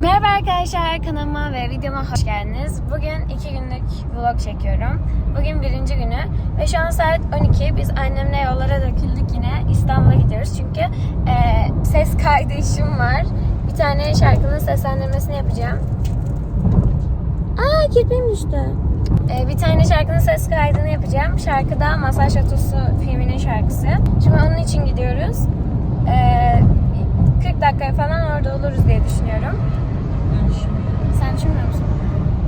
Merhaba arkadaşlar kanalıma ve videoma hoş geldiniz. Bugün iki günlük vlog çekiyorum. Bugün birinci günü ve şu an saat 12. Biz annemle yollara döküldük yine. İstanbul'a gidiyoruz çünkü e, ses kaydı işim var. Bir tane şarkının seslendirmesini yapacağım. Aa kirpiğim düştü. E, bir tane şarkının ses kaydını yapacağım. Şarkı da Masaj Şatosu filminin şarkısı. Şimdi onun için gidiyoruz. E, 40 dakikaya falan orada oluruz diye düşünüyorum. Sen düşünmüyor musun?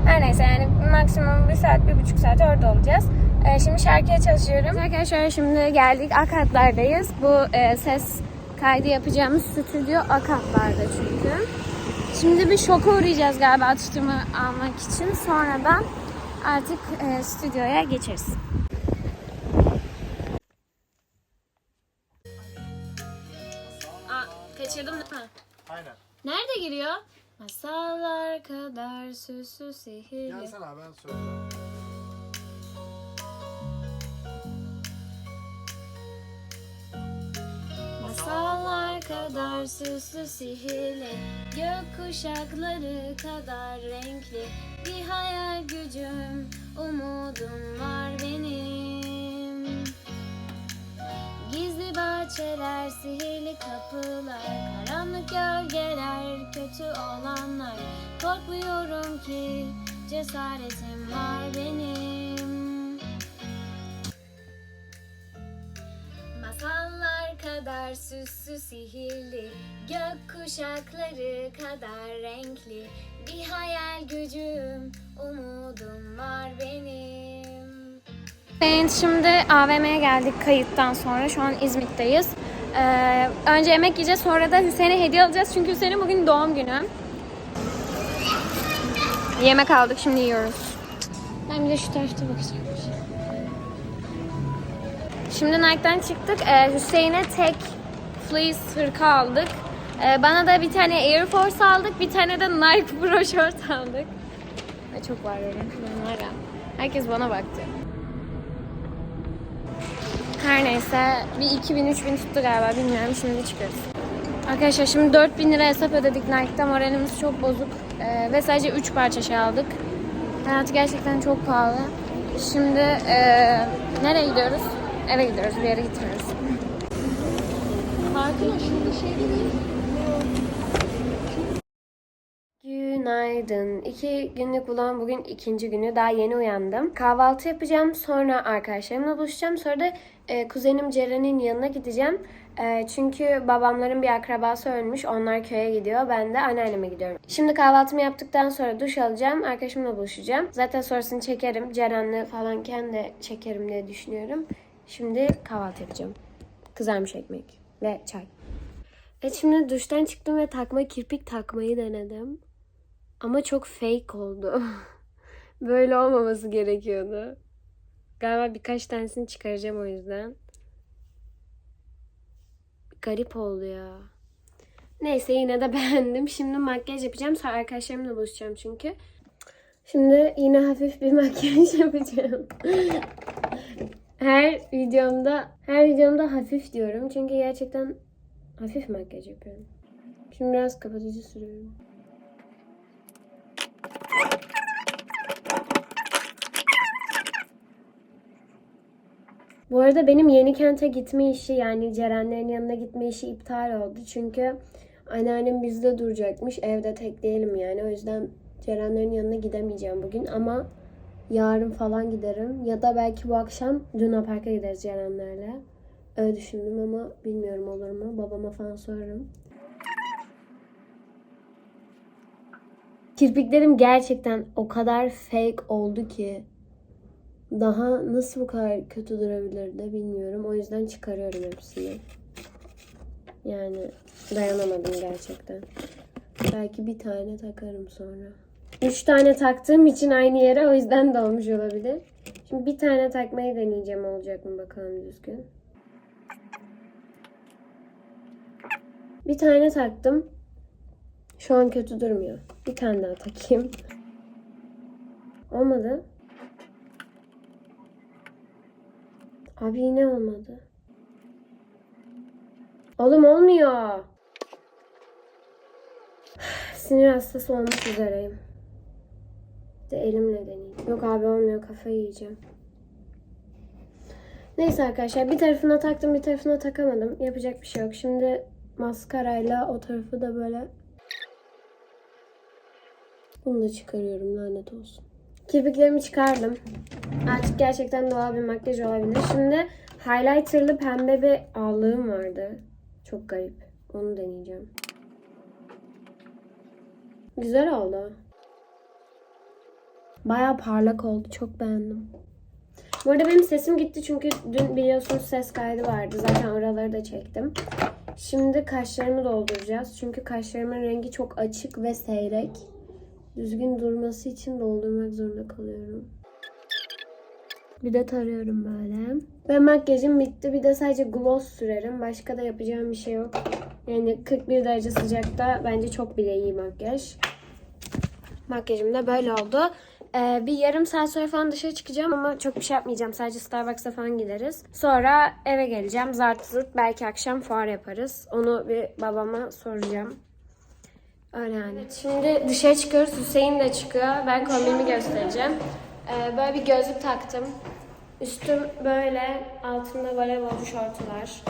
Her neyse yani maksimum bir saat, bir buçuk saat orada olacağız. Ee, şimdi şarkıya çalışıyorum. Arkadaşlar şimdi geldik Akatlar'dayız. Bu e, ses kaydı yapacağımız stüdyo Akatlar'da çünkü. Şimdi bir şoka uğrayacağız galiba atıştırma almak için. Sonradan artık e, stüdyoya geçeriz. Aa, kaçırdım değil mi? Aynen. Nerede giriyor? Masallar kadar süslü sihirli. Gelsene ben söyleyeceğim. Masallar kadar süslü sihirli Gök kuşakları kadar renkli Bir hayal gücüm umudum var benim Gizli bahçeler, sihirli kapılar gölgeler, kötü olanlar. Korkmuyorum ki cesaretim var benim. Masallar kadar süslü sihirli Gök kuşakları kadar renkli. Bir hayal gücüm umudum var benim. Şimdi AVM'ye geldik kayıttan sonra. Şu an İzmit'teyiz ee, Önce yemek yiyeceğiz sonra da Hüseyin'e hediye alacağız çünkü Hüseyin'in bugün doğum günü Yemek aldık şimdi yiyoruz Ben bir de şu tarafta bakacağım Şimdi Nike'dan çıktık. Ee, Hüseyin'e tek fleece hırka aldık. Ee, bana da bir tane Air Force aldık. Bir tane de Nike Pro Short aldık. Ay, çok var öyle. Var ya. Herkes bana baktı. Her neyse bir 2000-3000 tuttu galiba bilmiyorum şimdi çıkıyoruz. Arkadaşlar şimdi 4000 lira hesap ödedik Nike'da moralimiz çok bozuk Ee, ve sadece 3 parça şey aldık. Hayat gerçekten çok pahalı. Şimdi ee, nereye gidiyoruz? Eve gidiyoruz bir yere gitmiyoruz. Günaydın. İki günlük vlogum bugün ikinci günü. Daha yeni uyandım. Kahvaltı yapacağım. Sonra arkadaşlarımla buluşacağım. Sonra da e, kuzenim Ceren'in yanına gideceğim. E, çünkü babamların bir akrabası ölmüş. Onlar köye gidiyor. Ben de anneanneme gidiyorum. Şimdi kahvaltımı yaptıktan sonra duş alacağım. Arkadaşımla buluşacağım. Zaten sonrasını çekerim. Ceren'le falanken de çekerim diye düşünüyorum. Şimdi kahvaltı yapacağım. Kızarmış ekmek ve çay. Evet şimdi duştan çıktım ve takma kirpik takmayı denedim. Ama çok fake oldu. Böyle olmaması gerekiyordu. Galiba birkaç tanesini çıkaracağım o yüzden. Garip oldu ya. Neyse yine de beğendim. Şimdi makyaj yapacağım. Sonra arkadaşlarımla buluşacağım çünkü. Şimdi yine hafif bir makyaj yapacağım. her videomda her videomda hafif diyorum. Çünkü gerçekten hafif makyaj yapıyorum. Şimdi biraz kapatıcı sürüyorum. Bu arada benim yeni kente gitme işi yani Cerenlerin yanına gitme işi iptal oldu. Çünkü anneannem bizde duracakmış. Evde tek değilim yani. O yüzden Cerenlerin yanına gidemeyeceğim bugün ama yarın falan giderim. Ya da belki bu akşam Luna Park'a gideriz Cerenlerle. Öyle düşündüm ama bilmiyorum olur mu. Babama falan sorarım. Kirpiklerim gerçekten o kadar fake oldu ki daha nasıl bu kadar kötü durabilirdi bilmiyorum. O yüzden çıkarıyorum hepsini. Yani dayanamadım gerçekten. Belki bir tane takarım sonra. Üç tane taktığım için aynı yere o yüzden de olmuş olabilir. Şimdi bir tane takmayı deneyeceğim olacak mı bakalım düzgün. Bir tane taktım. Şu an kötü durmuyor. Bir tane daha takayım. Olmadı. Abi yine olmadı. Oğlum olmuyor. Sinir hastası olmak üzereyim. De elimle deneyeyim. Yok abi olmuyor kafayı yiyeceğim. Neyse arkadaşlar bir tarafına taktım bir tarafına takamadım. Yapacak bir şey yok. Şimdi maskarayla o tarafı da böyle bunu da çıkarıyorum lanet olsun. Kirpiklerimi çıkardım. Artık gerçekten doğal bir makyaj olabilir. Şimdi highlighterlı pembe bir allığım vardı. Çok garip. Onu deneyeceğim. Güzel oldu. Baya parlak oldu. Çok beğendim. Bu arada benim sesim gitti çünkü dün biliyorsunuz ses kaydı vardı. Zaten oraları da çektim. Şimdi kaşlarımı dolduracağız. Çünkü kaşlarımın rengi çok açık ve seyrek. Düzgün durması için doldurmak zorunda kalıyorum. Bir de tarıyorum böyle. Ve makyajım bitti. Bir de sadece gloss sürerim. Başka da yapacağım bir şey yok. Yani 41 derece sıcakta bence çok bile iyi makyaj. Makyajım da böyle oldu. Ee, bir yarım saat sonra falan dışarı çıkacağım ama çok bir şey yapmayacağım. Sadece Starbucks'a falan gideriz. Sonra eve geleceğim. Zart zurt belki akşam fuar yaparız. Onu bir babama soracağım. Öyle yani. Şimdi dışarı çıkıyoruz. Hüseyin de çıkıyor. Ben kombinimi göstereceğim. Ee, böyle bir gözlük taktım. Üstüm böyle. Altında voleybol şortlar.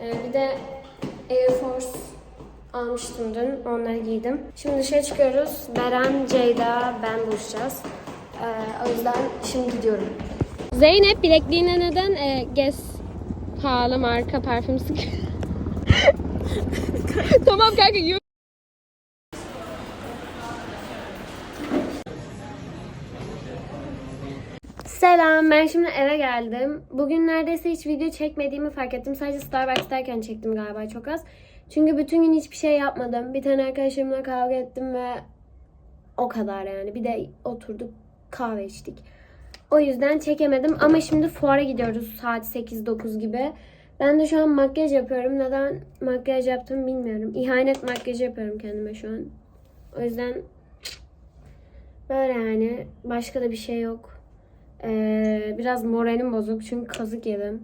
Ee, bir de Air Force almıştım dün. Onları giydim. Şimdi dışarı çıkıyoruz. Beren, Ceyda, ben buluşacağız. Ee, o yüzden şimdi gidiyorum. Zeynep bilekliğine neden e, Guess pahalı marka parfüm sıkıyor? tamam kanka Selam, ben şimdi eve geldim. Bugün neredeyse hiç video çekmediğimi fark ettim. Sadece Starbucks'tayken çektim galiba çok az. Çünkü bütün gün hiçbir şey yapmadım. Bir tane arkadaşımla kavga ettim ve o kadar yani. Bir de oturduk kahve içtik. O yüzden çekemedim ama şimdi fuara gidiyoruz saat 8-9 gibi. Ben de şu an makyaj yapıyorum. Neden makyaj yaptım bilmiyorum. İhanet makyajı yapıyorum kendime şu an. O yüzden böyle yani. Başka da bir şey yok. Ee, biraz moralim bozuk çünkü kazık yedim.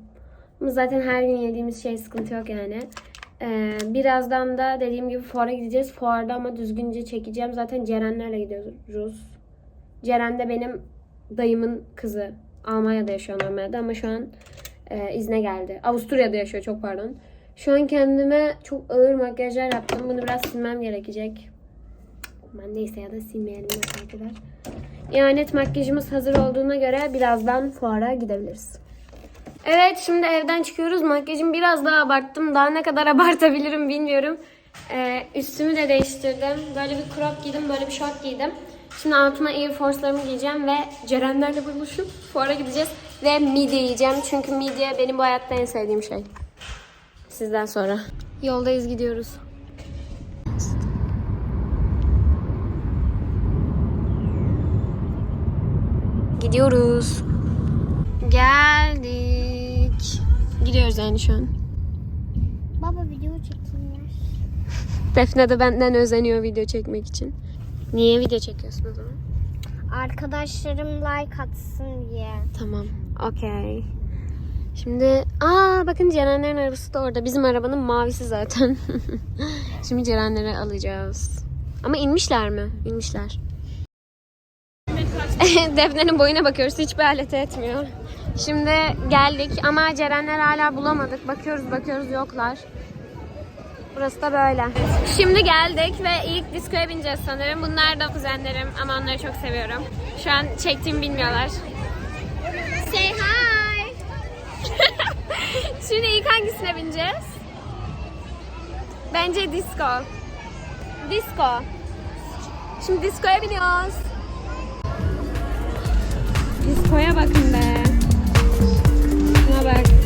Ama zaten her gün yediğimiz şey sıkıntı yok yani. Ee, birazdan da dediğim gibi fuara gideceğiz. Fuarda ama düzgünce çekeceğim. Zaten Cerenlerle gidiyoruz. Ceren de benim dayımın kızı. Almanya'da yaşıyor normalde ama şu an e, izne geldi. Avusturya'da yaşıyor çok pardon. Şu an kendime çok ağır makyajlar yaptım. Bunu biraz silmem gerekecek. Ben neyse ya da silmeyelim ne fark eder. İhanet makyajımız hazır olduğuna göre birazdan fuara gidebiliriz. Evet şimdi evden çıkıyoruz. Makyajımı biraz daha abarttım. Daha ne kadar abartabilirim bilmiyorum. Ee, üstümü de değiştirdim. Böyle bir crop giydim, böyle bir short giydim. Şimdi altıma Air Force'larımı giyeceğim ve Cerenlerle buluşup fuara gideceğiz. Ve midye yiyeceğim. Çünkü midye benim bu hayatta en sevdiğim şey. Sizden sonra. Yoldayız gidiyoruz. Gidiyoruz. Geldik. Gidiyoruz yani şu an. Baba video çekeyim Defne de benden özeniyor video çekmek için. Niye video çekiyorsun o zaman? Arkadaşlarım like atsın diye. Tamam. Okey. Şimdi aa bakın Cerenlerin arabası da orada. Bizim arabanın mavisi zaten. Şimdi Cerenleri alacağız. Ama inmişler mi? İnmişler. Defne'nin boyuna bakıyoruz. Hiçbir alet etmiyor. Şimdi geldik ama Cerenler hala bulamadık. Bakıyoruz bakıyoruz yoklar. Burası da böyle. Şimdi geldik ve ilk diskoya bineceğiz sanırım. Bunlar da kuzenlerim ama onları çok seviyorum. Şu an çektiğimi bilmiyorlar. Say hi. Şimdi ilk hangisine bineceğiz? Bence disco. Disco. Şimdi diskoya biniyoruz. Diskoya bakın be. Şuna bak.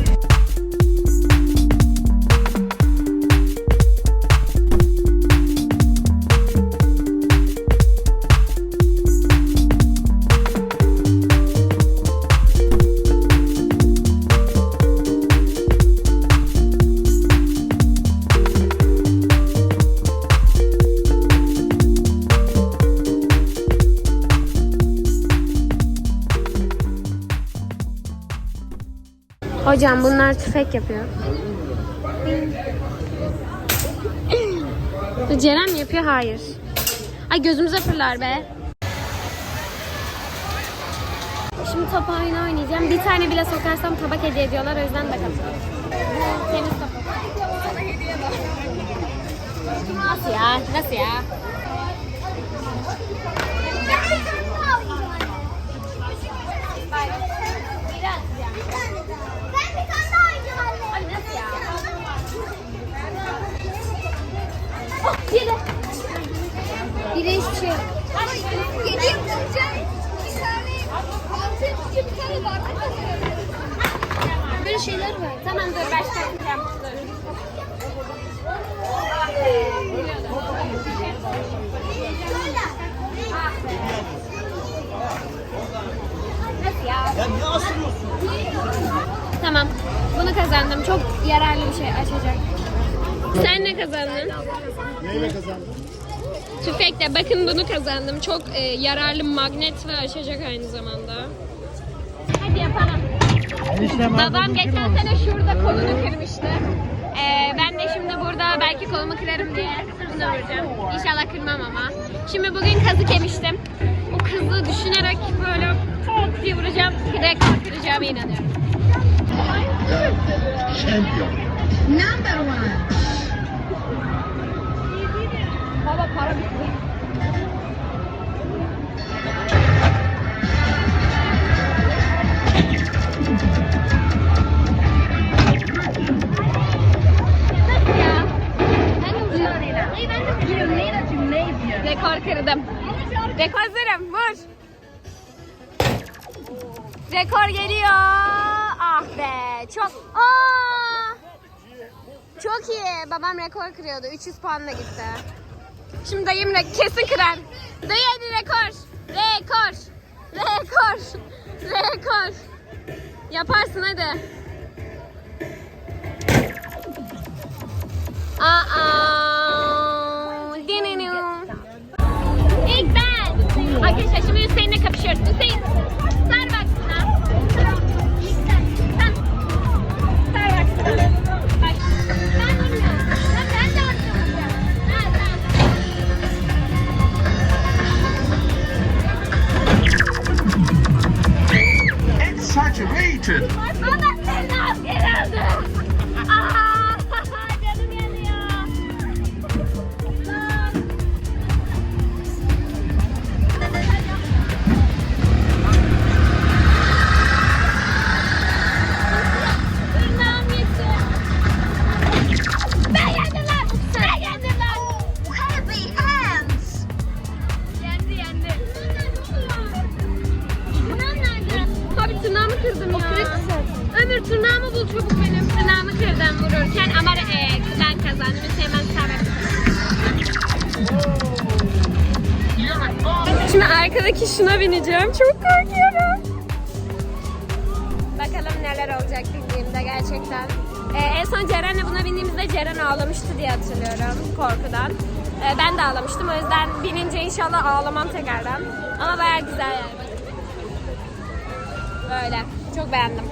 Hocam bunlar tüfek yapıyor. Ceren yapıyor? Hayır. Ay gözümüze fırlar be. Şimdi top oyunu oynayacağım. Bir tane bile sokarsam tabak hediye ediyorlar. O yüzden bakalım. Tenis topu. Nasıl ya? Nasıl ya? Biri hiçbir şey yok. Yedi yapacağım. Bir tane altı yapacağım. Bir tane bardak yapacağım. Böyle şeyler var. Tamam dur başlayacağım. Dur. Nasıl ya? Ya niye asılıyorsun? Tamam. Bunu kazandım. Çok yararlı bir şey açacak. Sen ne kazandın? Neyle kazandın? Tüfekle. Bakın bunu kazandım. Çok e, yararlı magnet ve açacak aynı zamanda. Hadi yapalım. Babam geçen sene şurada kolunu kırmıştı. Ee, ben de şimdi burada belki kolumu kırarım diye bunu vuracağım. İnşallah kırmam ama. Şimdi bugün kazık yemiştim. O kızı düşünerek böyle pot diye vuracağım. Rekor kıracağıma inanıyorum. Şampiyon. Baba para bitti. Rekor kırdım. Rekor hazırım. Vur. Rekor geliyor. Ah be. Çok. Aa! Çok iyi. Babam rekor kırıyordu. 300 puanla gitti. Şimdi dayım re- kesin kırar. Dayı hadi rekor. Rekor. Rekor. Rekor. Yaparsın hadi. Aa. Dininu. İlk ben. Arkadaşlar şimdi Hüseyin'le kapışıyoruz. Hüseyin. muted. Arkadaki şuna bineceğim. Çok korkuyorum. Bakalım neler olacak bindiğimde gerçekten. Ee, en son Ceren'le buna bindiğimizde Ceren ağlamıştı diye hatırlıyorum korkudan. Ee, ben de ağlamıştım o yüzden binince inşallah ağlamam tekrardan. Ama bayağı güzel yani. Böyle. Çok beğendim.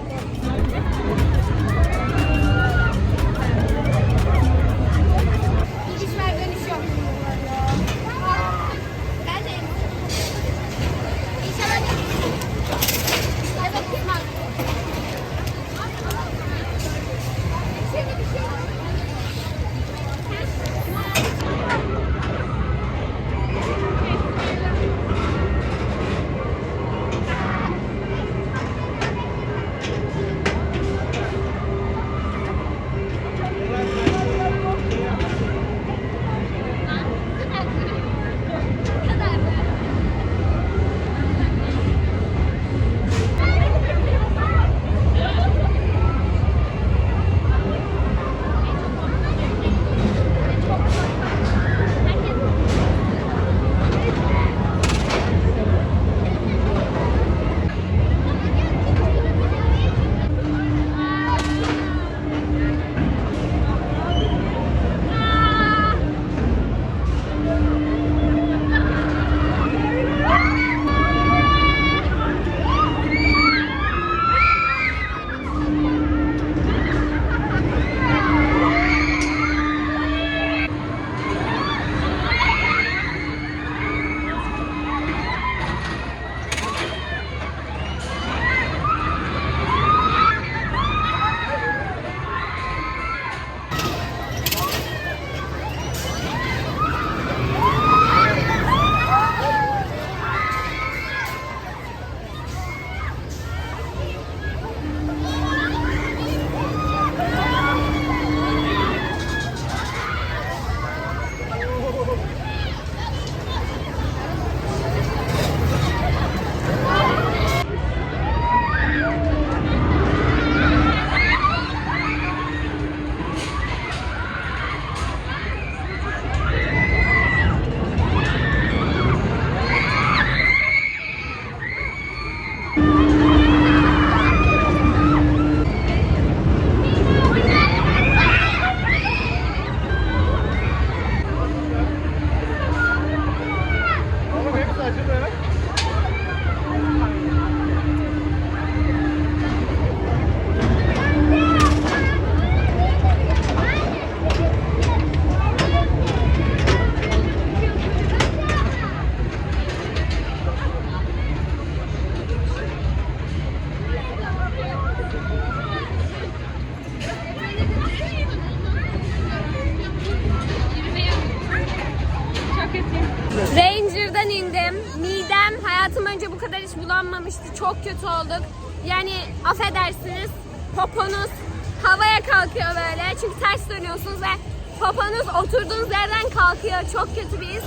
Kalkıyor. Çok kötü bir his.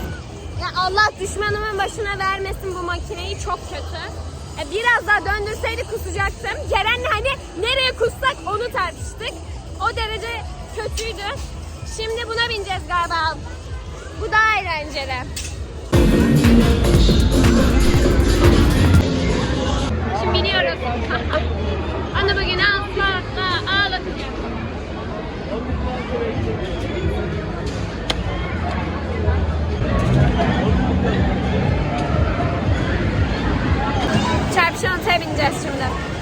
Ya Allah düşmanımın başına vermesin bu makineyi. Çok kötü. E, Biraz daha döndürseydi kusacaktım. Ceren'le hani nereye kussak onu tartıştık. O derece kötüydü. Şimdi buna bineceğiz galiba. Bu daha eğlenceli. Şimdi biniyoruz. Onu bugün asla ağlatacağım. Çarpışan bineceğiz. Şimdi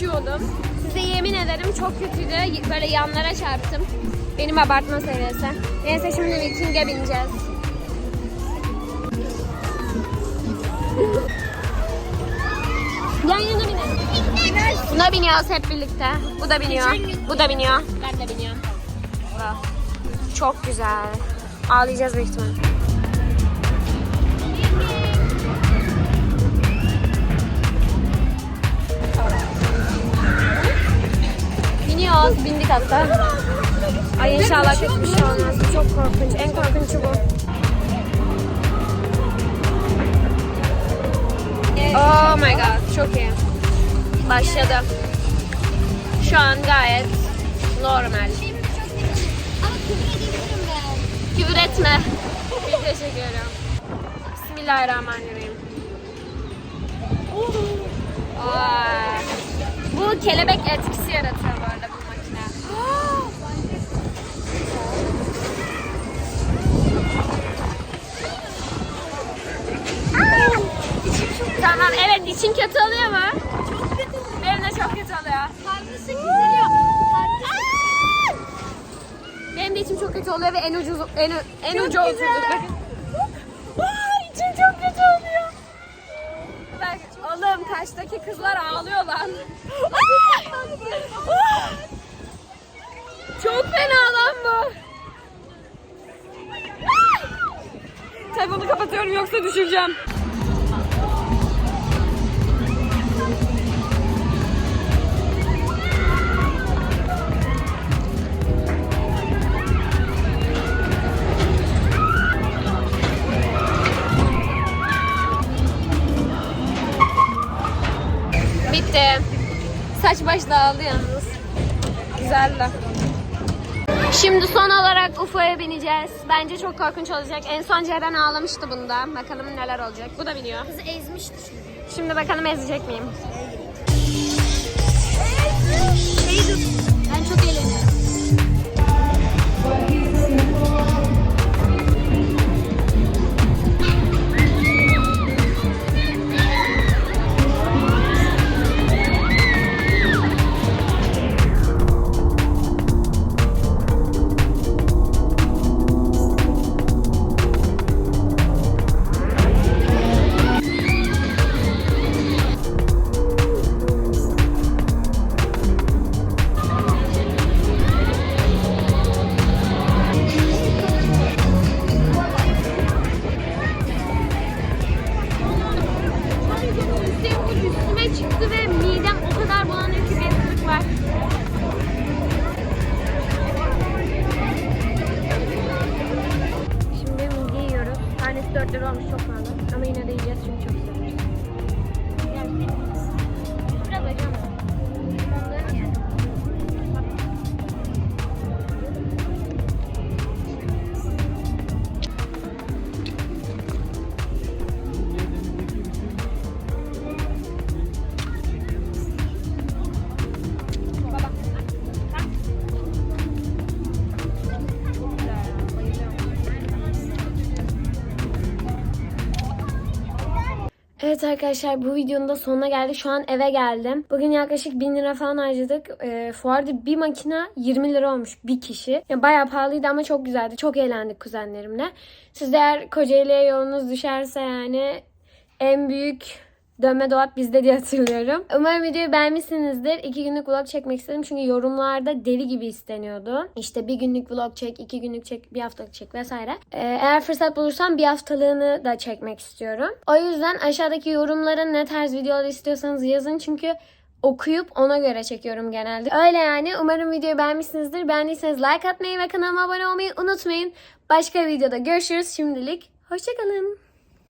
ben uçuyordum. Size yemin ederim çok kötüydü. Böyle yanlara çarptım. Benim abartma seviyesi. Neyse şimdi Viking'e bineceğiz. Yan yana binelim. Buna biniyoruz hep birlikte. Bu da biniyor. Bu da biniyor. Ben de biniyorum. Çok güzel. Ağlayacağız büyük ihtimalle. Biniyoruz. Bindik hatta. Ay inşallah kötü bir şey olmaz. Çok korkunç. En korkunçu bu. Oh my god. Çok iyi. Başladı. Şu an gayet normal. Küfür etme. Bir teşekkür ederim. Bismillahirrahmanirrahim. Vay. Bu kelebek etkisi yaratıyor Tamam evet için kötü oluyor mu? Çok kötü. Benim de çok kötü oluyor. Farklısı güzel ya. Farklısı Benim de içim çok kötü oluyor ve en ucuz en, en ucu oturdu. Ay içim çok kötü oluyor. Bak oğlum karşıdaki kızlar ağlıyor lan. çok fena lan bu. Telefonu kapatıyorum yoksa düşüreceğim. Saç baş dağıldı yalnız. Güzeldi. Şimdi son olarak UFO'ya bineceğiz. Bence çok korkunç olacak. En son Ceren ağlamıştı bunda. Bakalım neler olacak. Bu da biniyor. Kızı ezmişti şimdi. Şimdi bakalım ezecek miyim? Ben çok eğleniyorum. Üstüme çıktı ve midem o kadar bulanıyor ki bir var. Şimdi midye yiyoruz. Tanesi 4 lira olmuş çok pahalı. Evet arkadaşlar bu videonun da sonuna geldik. Şu an eve geldim. Bugün yaklaşık 1000 lira falan harcadık. E, fuarda bir makine 20 lira olmuş bir kişi. Yani bayağı pahalıydı ama çok güzeldi. Çok eğlendik kuzenlerimle. Siz de eğer Kocaeli'ye yolunuz düşerse yani en büyük dönme dolap bizde diye hatırlıyorum. Umarım videoyu beğenmişsinizdir. İki günlük vlog çekmek istedim çünkü yorumlarda deli gibi isteniyordu. İşte bir günlük vlog çek, iki günlük çek, bir haftalık çek vesaire. Ee, eğer fırsat bulursam bir haftalığını da çekmek istiyorum. O yüzden aşağıdaki yorumlara ne tarz videolar istiyorsanız yazın çünkü okuyup ona göre çekiyorum genelde. Öyle yani. Umarım videoyu beğenmişsinizdir. Beğendiyseniz like atmayı ve kanalıma abone olmayı unutmayın. Başka videoda görüşürüz. Şimdilik hoşçakalın.